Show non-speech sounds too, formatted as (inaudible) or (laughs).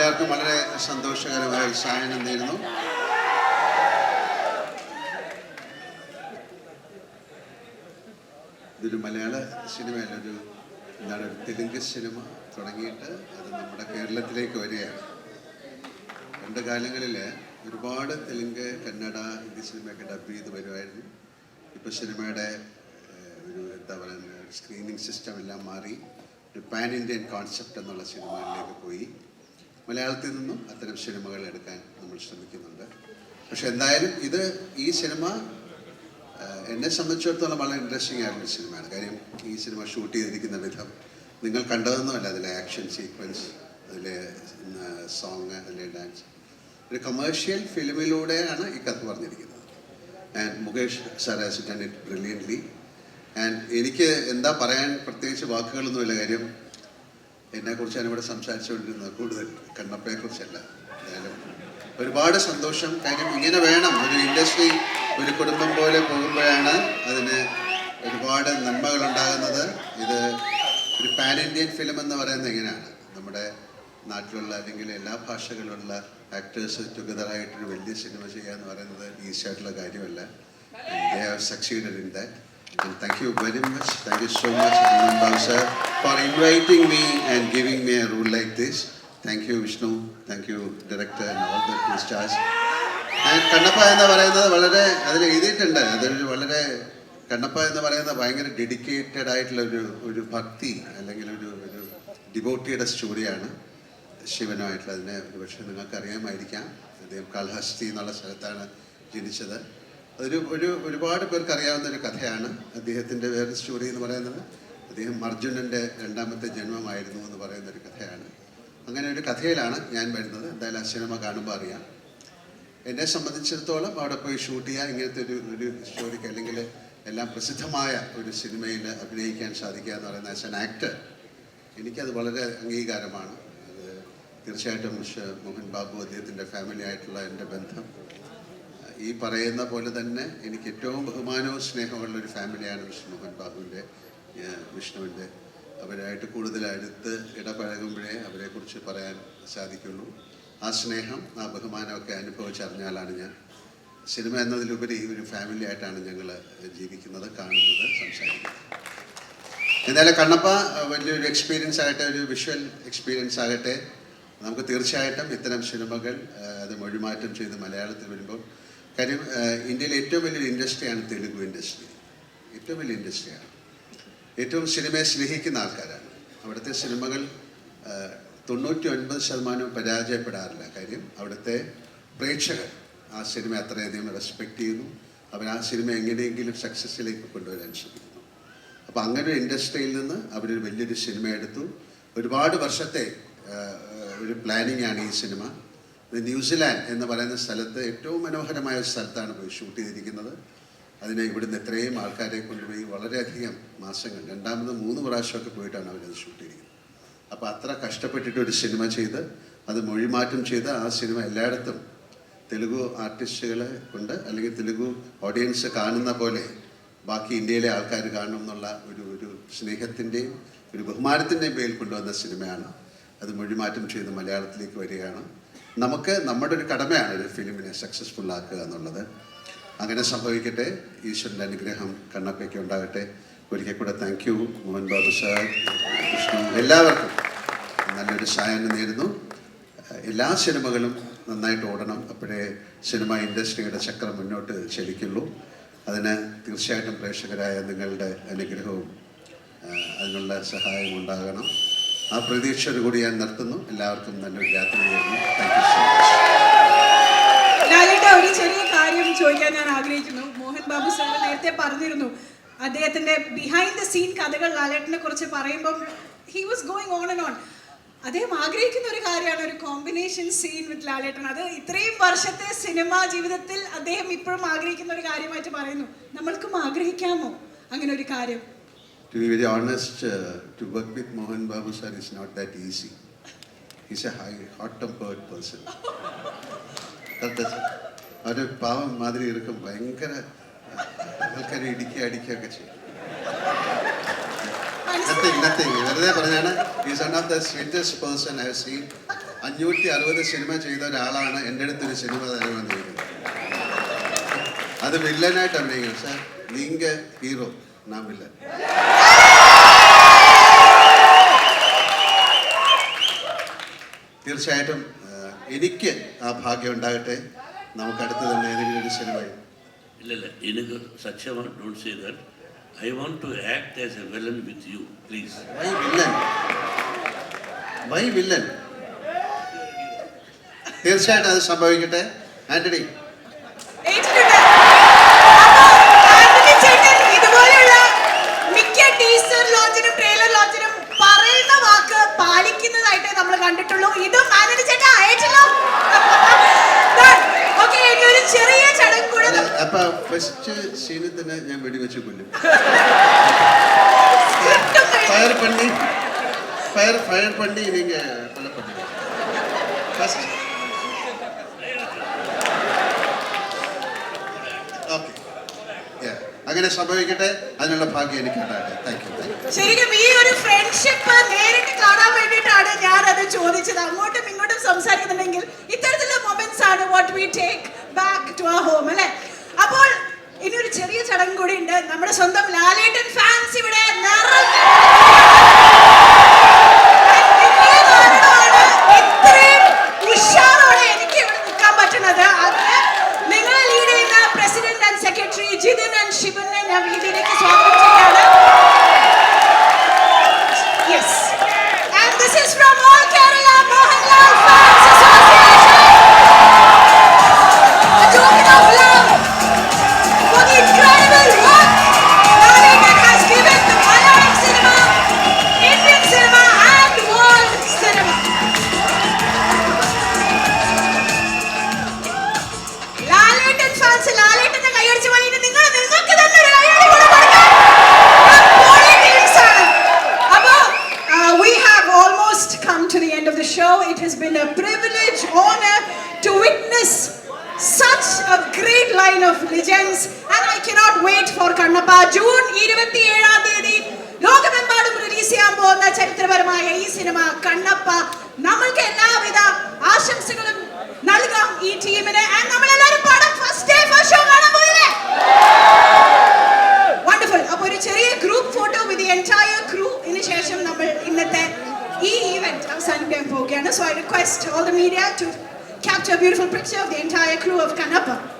എല്ലാവർക്കും വളരെ സന്തോഷകരമായ ഒരു സായനം നേരുന്നു ഇതൊരു മലയാള സിനിമയല്ല ഒരു എന്താണ് ഒരു തെലുങ്ക് സിനിമ തുടങ്ങിയിട്ട് അത് നമ്മുടെ കേരളത്തിലേക്ക് വരികയാണ്. പണ്ട് കാലങ്ങളിൽ ഒരുപാട് തെലുങ്ക് കന്നഡ ഹിന്ദി സിനിമയൊക്കെ ഡബ് ചെയ്ത് വരുമായിരുന്നു. ഇപ്പോൾ സിനിമയുടെ ഒരു എന്താ പറയുക സ്ക്രീനിങ് സിസ്റ്റം എല്ലാം മാറി ഒരു പാൻ ഇന്ത്യൻ കോൺസെപ്റ്റ് എന്നുള്ള സിനിമകളിലേക്ക് പോയി. മലയാളത്തിൽ നിന്നും അത്തരം സിനിമകൾ എടുക്കാൻ നമ്മൾ ശ്രമിക്കുന്നുണ്ട്. പക്ഷെ എന്തായാലും ഇത് ഈ സിനിമ എന്നെ സംബന്ധിച്ചിടത്തോളം വളരെ ഇൻട്രസ്റ്റിംഗ് ആയിട്ടുള്ള സിനിമയാണ്. കാര്യം ഈ സിനിമ ഷൂട്ട് ചെയ്തിരിക്കുന്ന വിധം നിങ്ങൾ കണ്ടതൊന്നുമല്ല. അതിലെ ആക്ഷൻ സീക്വൻസ് അതിലെ സോങ് അതിലെ ഡാൻസ് ഒരു കമേഴ്ഷ്യൽ ഫിലിമിലൂടെയാണ് ഈ കഥ പറഞ്ഞിരിക്കുന്നത്. And Mukesh sir has done it brilliantly and എനിക്ക് എന്താ പറയാൻ പ്രത്യേകിച്ച് വാക്കുകളൊന്നുമില്ല. കാര്യം എന്നെക്കുറിച്ചാണ് ഇവിടെ സംസാരിച്ചുകൊണ്ടിരുന്നത് കൂടുതൽ കണ്ണപ്പയെക്കുറിച്ചല്ല. എന്തായാലും ഒരുപാട് സന്തോഷം. കാര്യം ഇങ്ങനെ വേണം. ഒരു ഇൻഡസ്ട്രി ഒരു കുടുംബം പോലെ പോകുമ്പോഴാണ് അതിന് ഒരുപാട് നന്മകൾ ഉണ്ടാകുന്നത്. ഇത് ഒരു പാൻ ഇന്ത്യൻ ഫിലിം എന്ന് പറയുന്നത് എങ്ങനെയാണ്? നമ്മുടെ നാട്ടിലുള്ള അല്ലെങ്കിൽ എല്ലാ ഭാഷകളിലുള്ള ആക്ടേഴ്സ് ടുഗദറായിട്ടൊരു വലിയ സിനിമ ചെയ്യുക എന്ന് പറയുന്നത് ഈസിയായിട്ടുള്ള കാര്യമല്ല. They have succeeded in that. Thank you very much thank you so much sir, for inviting me and giving me a role like this. Thank you, Vishnu. Thank you, director and all the two stars. And Kannappa എന്ന് പറയുന്നത് വളരെ അതിൽ എഴുതിയിട്ടുണ്ട് അതൊരു വളരെ കണ്ണപ്പ എന്ന് പറയുന്നത് ഭയങ്കര ഡെഡിക്കേറ്റഡ് ആയിട്ടുള്ള ഒരു ഒരു ഭക്തി അല്ലെങ്കിൽ ഒരു ഒരു ഡിവോട്ടിയുടെ സ്റ്റോറിയാണ് ശിവനുമായിട്ടുള്ള അതിനെ ഒരുപക്ഷെ നിങ്ങൾക്ക് അറിയാമായിരിക്കാം അദ്ദേഹം കാളഹസ്തി എന്നുള്ള സ്ഥലത്താണ് ജനിച്ചത് അതൊരു ഒരു ഒരുപാട് പേർക്ക് അറിയാവുന്ന ഒരു കഥയാണ് അദ്ദേഹത്തിന്റെ വേറെ സ്റ്റോറി എന്ന് പറയുന്നത് അദ്ദേഹം അർജുനന്റെ രണ്ടാമത്തെ ജന്മമായിരുന്നു എന്ന് പറയുന്ന ഒരു കഥയാണ്. അങ്ങനെ ഒരു കഥയിലാണ് ഞാൻ വരുന്നത്. എന്തായാലും ആ സിനിമ കാണുമ്പോൾ അറിയാം. എന്നെ സംബന്ധിച്ചിടത്തോളം അവിടെ പോയി ഷൂട്ട് ചെയ്യുക ഇങ്ങനത്തെ ഒരു ഒരു സ്റ്റോറിക്ക് അല്ലെങ്കിൽ എല്ലാം പ്രസിദ്ധമായ ഒരു സിനിമയിൽ അഭിനയിക്കാൻ സാധിക്കുക എന്ന് പറയുന്ന ആസ് എൻ ആക്ടർ എനിക്കത് വളരെ അംഗീകാരമാണ്. അത് തീർച്ചയായിട്ടും മോഹൻ ബാബു അദ്ദേഹത്തിന്റെ ഫാമിലി ആയിട്ടുള്ള എന്റെ ബന്ധം. ഈ പറയുന്ന പോലെ തന്നെ എനിക്ക് ഏറ്റവും ബഹുമാനവും സ്നേഹമുള്ള ഒരു ഫാമിലിയാണ് മിസ്റ്റർ മോഹൻ ബാബുവിന്റെ വിഷ്ണുവിന്റെ അവരായിട്ട് കൂടുതൽ അടുത്ത് ഇടപഴകുമ്പോഴേ അവരെക്കുറിച്ച് പറയാൻ സാധിക്കുള്ളൂ. ആ സ്നേഹം ആ ബഹുമാനമൊക്കെ അനുഭവിച്ചറിഞ്ഞാലാണ് ഞാൻ സിനിമ എന്നതിലുപരി ഒരു ഫാമിലി ആയിട്ടാണ് ഞങ്ങൾ ജീവിക്കുന്നത് കാണുന്നത് സംസാരിക്കുന്നത്. എന്തായാലും കണ്ണപ്പ വലിയൊരു എക്സ്പീരിയൻസ് ആകട്ടെ ഒരു വിഷ്വൽ എക്സ്പീരിയൻസ് ആകട്ടെ. നമുക്ക് തീർച്ചയായിട്ടും ഇത്തരം സിനിമകൾ അത് മൊഴിമാറ്റം ചെയ്ത് മലയാളത്തിൽ വരുമ്പോൾ കാര്യം ഇന്ത്യയിലെ ഏറ്റവും വലിയൊരു ഇൻഡസ്ട്രിയാണ് തെലുഗു ഇൻഡസ്ട്രി ഏറ്റവും വലിയ ഇൻഡസ്ട്രിയാണ് ഏറ്റവും സിനിമയെ സ്നേഹിക്കുന്ന ആൾക്കാരാണ്. അവിടുത്തെ സിനിമകൾ തൊണ്ണൂറ്റി ഒൻപത് ശതമാനവും പരാജയപ്പെടാറില്ല. കാര്യം അവിടുത്തെ പ്രേക്ഷകർ ആ സിനിമ അത്രയധികം റെസ്പെക്റ്റ് ചെയ്യുന്നു. അവർ ആ സിനിമ എങ്ങനെയെങ്കിലും സക്സസ്സിലേക്ക് കൊണ്ടുവരാൻ ശ്രമിക്കുന്നു. അപ്പോൾ അങ്ങനെ ഒരു ഇൻഡസ്ട്രിയിൽ നിന്ന് അവരൊരു വലിയൊരു സിനിമ എടുത്തു. ഒരുപാട് വർഷത്തെ ഒരു പ്ലാനിങ് ആണ് ഈ സിനിമ. ന്യൂസിലാൻഡ് എന്ന് പറയുന്ന സ്ഥലത്ത് ഏറ്റവും മനോഹരമായ സ്ഥലത്താണ് പോയി ഷൂട്ട് ചെയ്തിരിക്കുന്നത്. അതിനെ ഇവിടുന്ന് എത്രയും ആൾക്കാരെ കൊണ്ടുപോയി വളരെയധികം മാസങ്ങൾ രണ്ടാമത് മൂന്ന് പ്രാവശ്യമൊക്കെ പോയിട്ടാണ് അവരത് ഷൂട്ട് ചെയ്തിരിക്കുന്നത്. അപ്പോൾ അത്ര കഷ്ടപ്പെട്ടിട്ട് ഒരു സിനിമ ചെയ്ത് അത് മൊഴിമാറ്റം ചെയ്ത് ആ സിനിമ എല്ലായിടത്തും തെലുഗു ആർട്ടിസ്റ്റുകളെ കൊണ്ട് അല്ലെങ്കിൽ തെലുഗു ഓഡിയൻസ് കാണുന്ന പോലെ ബാക്കി ഇന്ത്യയിലെ ആൾക്കാർ കാണണം എന്നുള്ള ഒരു ഒരു സ്നേഹത്തിന്റെയും ഒരു ബഹുമാനത്തിന്റെയും പേരിൽ കൊണ്ടുവന്ന സിനിമയാണ്. അത് മൊഴിമാറ്റം ചെയ്ത് മലയാളത്തിലേക്ക് വരികയാണ്. നമുക്ക് നമ്മുടെ ഒരു കടമയാണ് ഒരു ഫിലിമിനെ സക്സസ്ഫുൾ ആക്കുക എന്നുള്ളത്. അങ്ങനെ സംഭവിക്കട്ടെ. ഈശ്വരന്റെ അനുഗ്രഹം കണ്ണപ്പയ്ക്ക് ഉണ്ടാകട്ടെ. ഒരിക്കൽ കൂടെ thank you Mohan Babu sir എല്ലാവർക്കും നല്ലൊരു സായാഹ്നം നേരുന്നു. എല്ലാ സിനിമകളും നന്നായിട്ട് ഓടണം. അപ്പോഴേ സിനിമ ഇൻഡസ്ട്രിയുടെ ചക്രം മുന്നോട്ട് ചലിക്കുള്ളൂ. അതിന് തീർച്ചയായിട്ടും പ്രേക്ഷകരായ നിങ്ങളുടെ അനുഗ്രഹവും അതിനുള്ള സഹായവും ഉണ്ടാകണം. ആ പ്രതീക്ഷയോട് കൂടി ഞാൻ നിർത്തുന്നു. എല്ലാവർക്കും നല്ലൊരു രാത്രി നേരുന്നു. താങ്ക് യു സോ മച്ച് ഒരു ചെറിയ ചോദിക്കാൻ ഞാൻ ആഗ്രഹിക്കുന്നു. മോഹൻ ബാബു സാർ നേരത്തെ പറഞ്ഞിരുന്നു. അദ്ദേഹത്തിന്റെ ബിഹൈൻഡ് ദ സീൻ കഥകൾ ലാലേട്ടനെ കുറിച്ച് പറയുമ്പം he was going on and on അദ്ദേഹം ആഗ്രഹിക്കുന്ന ഒരു കാര്യമാണ് ഒരു കോമ്പിനേഷൻ സീൻ വിത്ത് ലാലേട്ടൻ. അത് ഇത്രയും വർഷത്തെ സിനിമാ ജീവിതത്തിൽ അദ്ദേഹം ഇപ്പോഴും ആഗ്രഹിക്കുന്ന ഒരു കാര്യമായിട്ട് പറയുന്നു. നമ്മൾക്കും ആഗ്രഹിക്കാമോ അങ്ങനെ ഒരു കാര്യം? To be very honest, uh, to work with Mohan Babu sir is not that easy. He's a high, hot-tempered person. (laughs) ഒരു പാവം മാതിരി ഇരിക്കും ഭയങ്കര ആൾക്കാരെ ഇടിക്കുക അടിക്കുകയൊക്കെ ചെയ്യും. വെറുതെ പറഞ്ഞാണ് is one of the sweetest person have seen അഞ്ഞൂറ്റി അറുപത് സിനിമ ചെയ്ത ഒരാളാണ് എന്റെ അടുത്തൊരു സിനിമ തരുമെന്ന് ചോദിക്കുന്നത് അത് വില്ലനായിട്ട് അഭിനയിക്കും. സാർ നീങ്ക ഹീറോ നാം വില്ലൻ തീർച്ചയായിട്ടും എനിക്ക് ആ ഭാഗ്യം ഉണ്ടാകട്ടെ. നമുക്ക് അടുത്ത് തന്നെ ഏതെങ്കിലും ഒരു സിനിമയിൽ? ഇല്ലല്ല എനിക്ക് സത്യമാണ് don't say that I want to act as a villain with you please why villain why villain തീർച്ചയായിട്ടും അത് സംഭവിക്കട്ടെ. ആന്റണി. പാലിക്കുന്നതായിട്ട് നമ്മൾ കണ്ടിട്ടുള്ളൂ. ഇതും ആന്റണി അപ്പൊ ഫസ്റ്റ് സീനിൽ തന്നെ ഞാൻ വെടിവെച്ച് കൊല്ലും. ഫയർ പള്ളി ഫയർ ഫയർ പള്ളി നീങ്ക ഫസ്റ്റ്. അങ്ങനെ സംഭവിക്കട്ടെ. അതിനുള്ള ഭാഗ്യം എനിക്ക് ശരിക്കും ഈ ഒരു ഫ്രണ്ട്ഷിപ്പ് നേരിട്ട് കാണാൻ വേണ്ടിയിട്ടാണ് ഞാൻ അത് ചോദിച്ചത്. അങ്ങോട്ടും ഇങ്ങോട്ടും സംസാരിക്കുന്നുണ്ടെങ്കിൽ ഇത്തരത്തിലുള്ള മൊമെന്റ്സ് ആണ് what we take back to ആ ഹോം അല്ലെ? അപ്പോൾ ഇനി ഒരു ചെറിയ ചടങ്ങ് കൂടി ഉണ്ട്. നമ്മുടെ സ്വന്തം ലാലേട്ടൻ ഫാൻസ് ഇവിടെ നിറഞ്ഞു. show. It has been a privilege, honor to witness such a great line of legends. And I cannot wait for Kannappa. June ഇരുപത്തിയേഴാം തീയതി ലോകമെമ്പാടും റിലീസ് ചെയ്യാൻ പോകുന്ന ചരിത്രപരമായ ഈ സിനിമ കണ്ണപ്പ നമ്മൾക്ക് എല്ലാവിധ ആശംസകളും നൽകാം ഈ ടീമിന് ആൻഡ് നമ്മളെല്ലാവരും Mogana. So I request all the media to capture a beautiful picture of the entire crew of Kanapa.